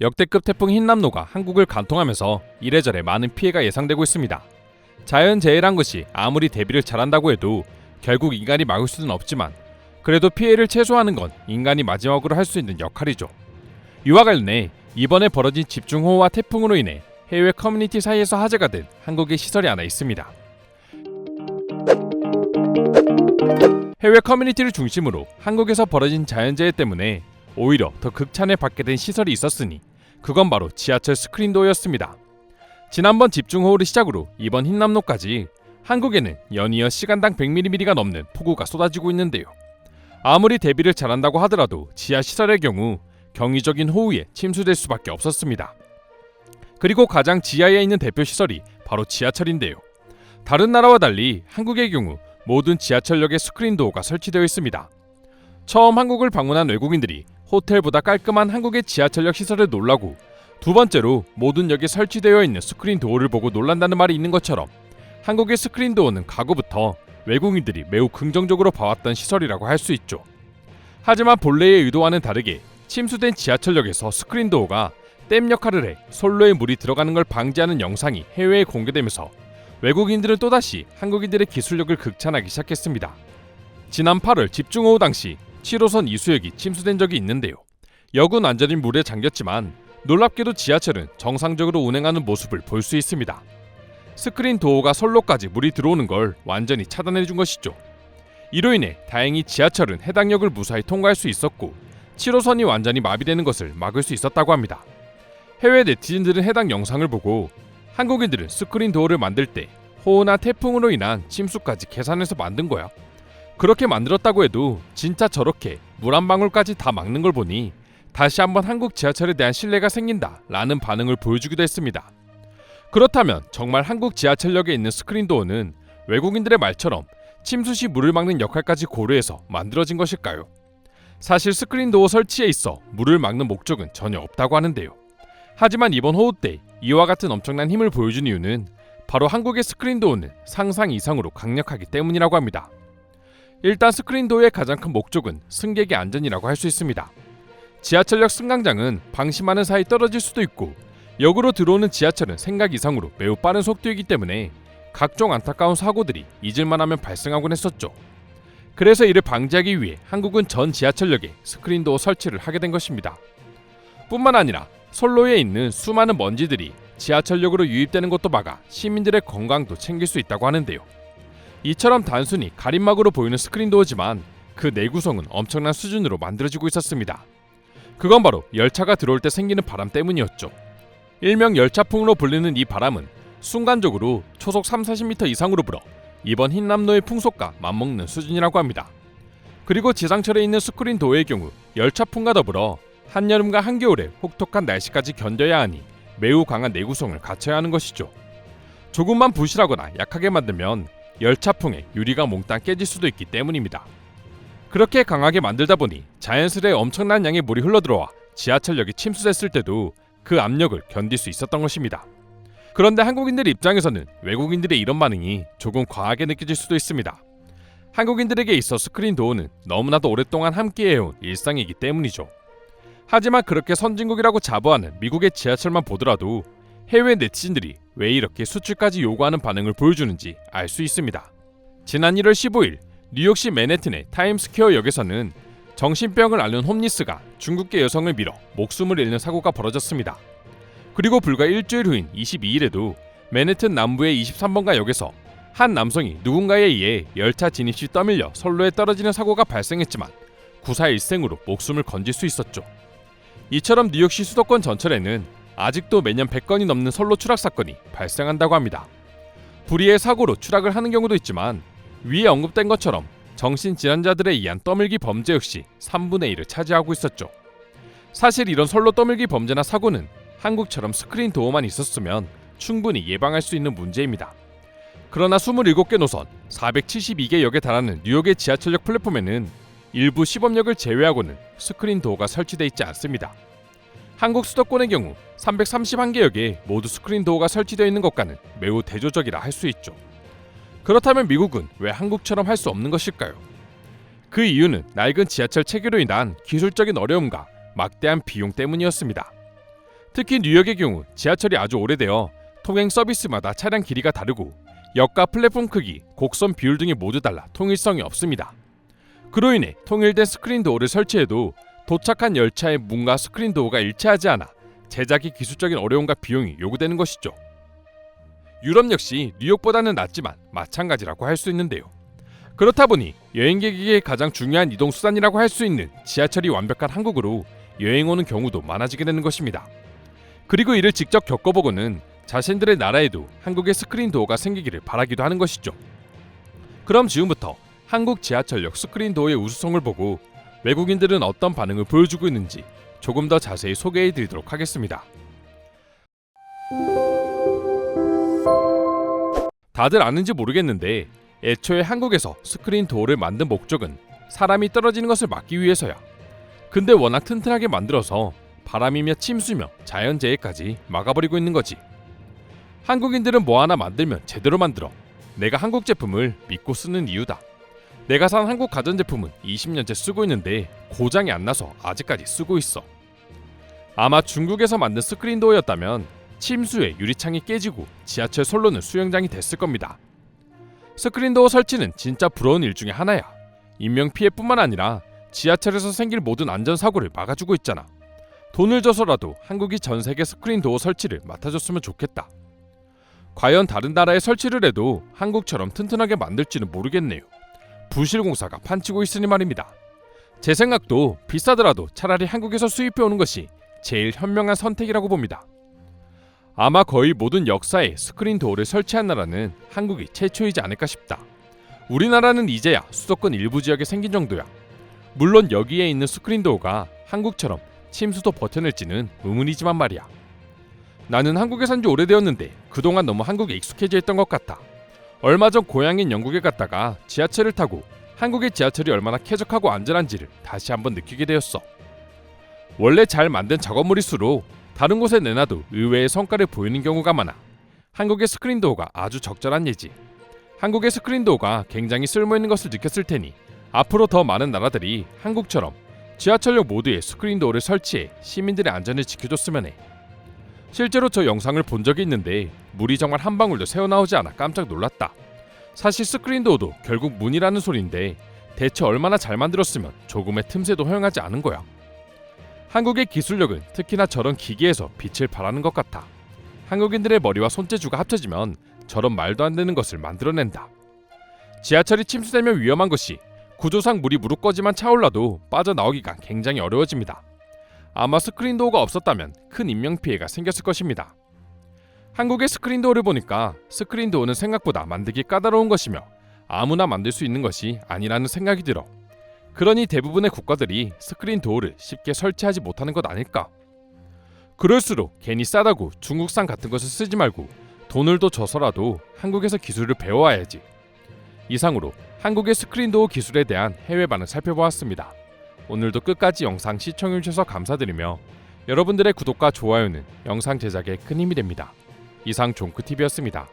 역대급 태풍 흰남노가 한국을 관통하면서 이래저래 많은 피해가 예상되고 있습니다. 자연재해란 것이 아무리 대비를 잘한다고 해도 결국 인간이 막을 수는 없지만 그래도 피해를 최소화하는 건 인간이 마지막으로 할 수 있는 역할이죠. 이와 관련해 이번에 벌어진 집중호우와 태풍으로 인해 해외 커뮤니티 사이에서 화제가 된 한국의 시설이 하나 있습니다. 해외 커뮤니티를 중심으로 한국에서 벌어진 자연재해 때문에 오히려 더 극찬을 받게 된 시설이 있었으니 그건 바로 지하철 스크린도어였습니다. 지난번 집중호우를 시작으로 이번 흰남노까지 한국에는 연이어 시간당 100mm가 넘는 폭우가 쏟아지고 있는데요. 아무리 대비를 잘한다고 하더라도 지하 시설의 경우 경이적인 호우에 침수될 수밖에 없었습니다. 그리고 가장 지하에 있는 대표 시설이 바로 지하철인데요. 다른 나라와 달리 한국의 경우 모든 지하철역에 스크린 도어가 설치되어 있습니다. 처음 한국을 방문한 외국인들이 호텔보다 깔끔한 한국의 지하철역 시설에 놀라고 두 번째로 모든 역에 설치되어 있는 스크린 도어를 보고 놀란다는 말이 있는 것처럼 한국의 스크린 도어는 과거부터 외국인들이 매우 긍정적으로 봐왔던 시설이라고 할 수 있죠. 하지만 본래의 의도와는 다르게 침수된 지하철역에서 스크린 도어가 댐 역할을 해 솔로에 물이 들어가는 걸 방지하는 영상이 해외에 공개되면서 외국인들은 또다시 한국인들의 기술력을 극찬하기 시작했습니다. 지난 8월 집중호우 당시 7호선 이수역이 침수된 적이 있는데요. 역은 완전히 물에 잠겼지만 놀랍게도 지하철은 정상적으로 운행하는 모습을 볼 수 있습니다. 스크린 도어가 선로까지 물이 들어오는 걸 완전히 차단해 준 것이죠. 이로 인해 다행히 지하철은 해당 역을 무사히 통과할 수 있었고 7호선이 완전히 마비되는 것을 막을 수 있었다고 합니다. 해외 네티즌들은 해당 영상을 보고 한국인들은 스크린 도어를 만들 때 호우나 태풍으로 인한 침수까지 계산해서 만든 거야. 그렇게 만들었다고 해도 진짜 저렇게 물 한 방울까지 다 막는 걸 보니 다시 한번 한국 지하철에 대한 신뢰가 생긴다 라는 반응을 보여주기도 했습니다. 그렇다면 정말 한국 지하철역에 있는 스크린 도어는 외국인들의 말처럼 침수 시 물을 막는 역할까지 고려해서 만들어진 것일까요? 사실 스크린 도어 설치에 있어 물을 막는 목적은 전혀 없다고 하는데요. 하지만 이번 호우 때 이와 같은 엄청난 힘을 보여준 이유는 바로 한국의 스크린 도어는 상상 이상으로 강력하기 때문이라고 합니다. 일단 스크린 도어의 가장 큰 목적은 승객의 안전이라고 할 수 있습니다. 지하철역 승강장은 방심하는 사이 떨어질 수도 있고 역으로 들어오는 지하철은 생각 이상으로 매우 빠른 속도이기 때문에 각종 안타까운 사고들이 잊을만하면 발생하곤 했었죠. 그래서 이를 방지하기 위해 한국은 전 지하철역에 스크린도어 설치를 하게 된 것입니다. 뿐만 아니라 선로에 있는 수많은 먼지들이 지하철역으로 유입되는 것도 막아 시민들의 건강도 챙길 수 있다고 하는데요. 이처럼 단순히 가림막으로 보이는 스크린도어지만 그 내구성은 엄청난 수준으로 만들어지고 있었습니다. 그건 바로 열차가 들어올 때 생기는 바람 때문이었죠. 일명 열차풍으로 불리는 이 바람은 순간적으로 초속 3, 40m 이상으로 불어 이번 흰남노의 풍속과 맞먹는 수준이라고 합니다. 그리고 지상철에 있는 스크린 도어의 경우 열차풍과 더불어 한여름과 한겨울에 혹독한 날씨까지 견뎌야 하니 매우 강한 내구성을 갖춰야 하는 것이죠. 조금만 부실하거나 약하게 만들면 열차풍에 유리가 몽땅 깨질 수도 있기 때문입니다. 그렇게 강하게 만들다 보니 자연스레 엄청난 양의 물이 흘러들어와 지하철역이 침수됐을 때도 그 압력을 견딜 수 있었던 것입니다. 그런데 한국인들 입장에서는 외국인들의 이런 반응이 조금 과하게 느껴질 수도 있습니다. 한국인들에게 있어 스크린 도어는 너무나도 오랫동안 함께해온 일상이기 때문이죠. 하지만 그렇게 선진국이라고 자부하는 미국의 지하철만 보더라도 해외 네티즌들이 왜 이렇게 수출까지 요구하는 반응을 보여주는지 알 수 있습니다. 지난 1월 15일 뉴욕시 맨해튼의 타임스퀘어 역에서는 정신병을 앓는 홈리스가 중국계 여성을 밀어 목숨을 잃는 사고가 벌어졌습니다. 그리고 불과 일주일 후인 22일에도 맨해튼 남부의 23번가 역에서 한 남성이 누군가에 의해 열차 진입 시 떠밀려 선로에 떨어지는 사고가 발생했지만 구사 일생으로 목숨을 건질 수 있었죠. 이처럼 뉴욕시 수도권 전철에는 아직도 매년 100건이 넘는 선로 추락 사건이 발생한다고 합니다. 불의의 사고로 추락을 하는 경우도 있지만 위에 언급된 것처럼 정신질환자들에 의한 떠밀기 범죄 역시 3분의 1을 차지하고 있었죠. 사실 이런 선로 떠밀기 범죄나 사고는 한국처럼 스크린 도어만 있었으면 충분히 예방할 수 있는 문제입니다. 그러나 27개 노선, 472개 역에 달하는 뉴욕의 지하철역 플랫폼에는 일부 시범역을 제외하고는 스크린 도어가 설치돼 있지 않습니다. 한국 수도권의 경우 331개 역에 모두 스크린 도어가 설치되어 있는 것과는 매우 대조적이라 할 수 있죠. 그렇다면 미국은 왜 한국처럼 할 수 없는 것일까요? 그 이유는 낡은 지하철 체계로 인한 기술적인 어려움과 막대한 비용 때문이었습니다. 특히 뉴욕의 경우 지하철이 아주 오래되어 통행 서비스마다 차량 길이가 다르고 역과 플랫폼 크기, 곡선 비율 등이 모두 달라 통일성이 없습니다. 그로 인해 통일된 스크린 도어를 설치해도 도착한 열차의 문과 스크린 도어가 일치하지 않아 제작이 기술적인 어려움과 비용이 요구되는 것이죠. 유럽 역시 뉴욕보다는 낫지만 마찬가지라고 할 수 있는데요. 그렇다 보니 여행객에게 가장 중요한 이동 수단이라고 할 수 있는 지하철이 완벽한 한국으로 여행 오는 경우도 많아지게 되는 것입니다. 그리고 이를 직접 겪어보고는 자신들의 나라에도 한국의 스크린 도어가 생기기를 바라기도 하는 것이죠. 그럼 지금부터 한국 지하철역 스크린 도어의 우수성을 보고 외국인들은 어떤 반응을 보여주고 있는지 조금 더 자세히 소개해 드리도록 하겠습니다. 다들 아는지 모르겠는데 애초에 한국에서 스크린 도어를 만든 목적은 사람이 떨어지는 것을 막기 위해서야. 근데 워낙 튼튼하게 만들어서 바람이며 침수며 자연재해까지 막아버리고 있는 거지. 한국인들은 뭐 하나 만들면 제대로 만들어. 내가 한국 제품을 믿고 쓰는 이유다. 내가 산 한국 가전제품은 20년째 쓰고 있는데 고장이 안 나서 아직까지 쓰고 있어. 아마 중국에서 만든 스크린도어였다면 침수에 유리창이 깨지고 지하철 선로는 수영장이 됐을 겁니다. 스크린도어 설치는 진짜 부러운 일 중에 하나야. 인명 피해뿐만 아니라 지하철에서 생길 모든 안전 사고를 막아주고 있잖아. 돈을 줘서라도 한국이 전 세계 스크린도어 설치를 맡아줬으면 좋겠다. 과연 다른 나라에 설치를 해도 한국처럼 튼튼하게 만들지는 모르겠네요. 부실공사가 판치고 있으니 말입니다. 제 생각도 비싸더라도 차라리 한국에서 수입해 오는 것이 제일 현명한 선택이라고 봅니다. 아마 거의 모든 역사에 스크린 도어를 설치한 나라는 한국이 최초이지 않을까 싶다. 우리나라는 이제야 수도권 일부 지역에 생긴 정도야. 물론 여기에 있는 스크린 도어가 한국처럼 침수도 버텨낼지는 의문이지만 말이야. 나는 한국에 산 지 오래되었는데 그동안 너무 한국에 익숙해져 있던 것 같아. 얼마 전 고향인 영국에 갔다가 지하철을 타고 한국의 지하철이 얼마나 쾌적하고 안전한지를 다시 한번 느끼게 되었어. 원래 잘 만든 작업물일수록 다른 곳에 내놔도 의외의 성과를 보이는 경우가 많아. 한국의 스크린 도어가 아주 적절한 예지. 한국의 스크린 도어가 굉장히 쓸모있는 것을 느꼈을 테니 앞으로 더 많은 나라들이 한국처럼 지하철역 모두에 스크린 도어를 설치해 시민들의 안전을 지켜줬으면 해. 실제로 저 영상을 본 적이 있는데 물이 정말 한 방울도 새어나오지 않아 깜짝 놀랐다. 사실 스크린 도어도 결국 문이라는 소리인데 대체 얼마나 잘 만들었으면 조금의 틈새도 허용하지 않은 거야. 한국의 기술력은 특히나 저런 기계에서 빛을 발하는 것 같아. 한국인들의 머리와 손재주가 합쳐지면 저런 말도 안 되는 것을 만들어낸다. 지하철이 침수되면 위험한 것이 구조상 물이 무릎 꺼지만 차올라도 빠져나오기가 굉장히 어려워집니다. 아마 스크린도어가 없었다면 큰 인명피해가 생겼을 것입니다. 한국의 스크린도어를 보니까 스크린도어는 생각보다 만들기 까다로운 것이며 아무나 만들 수 있는 것이 아니라는 생각이 들어. 그러니 대부분의 국가들이 스크린도어를 쉽게 설치하지 못하는 것 아닐까? 그럴수록 괜히 싸다고 중국산 같은 것을 쓰지 말고 돈을 더 줘서라도 한국에서 기술을 배워와야지. 이상으로 한국의 스크린도어 기술에 대한 해외 반응 살펴보았습니다. 오늘도 끝까지 영상 시청해 주셔서 감사드리며 여러분들의 구독과 좋아요는 영상 제작에 큰 힘이 됩니다. 이상 종크TV였습니다.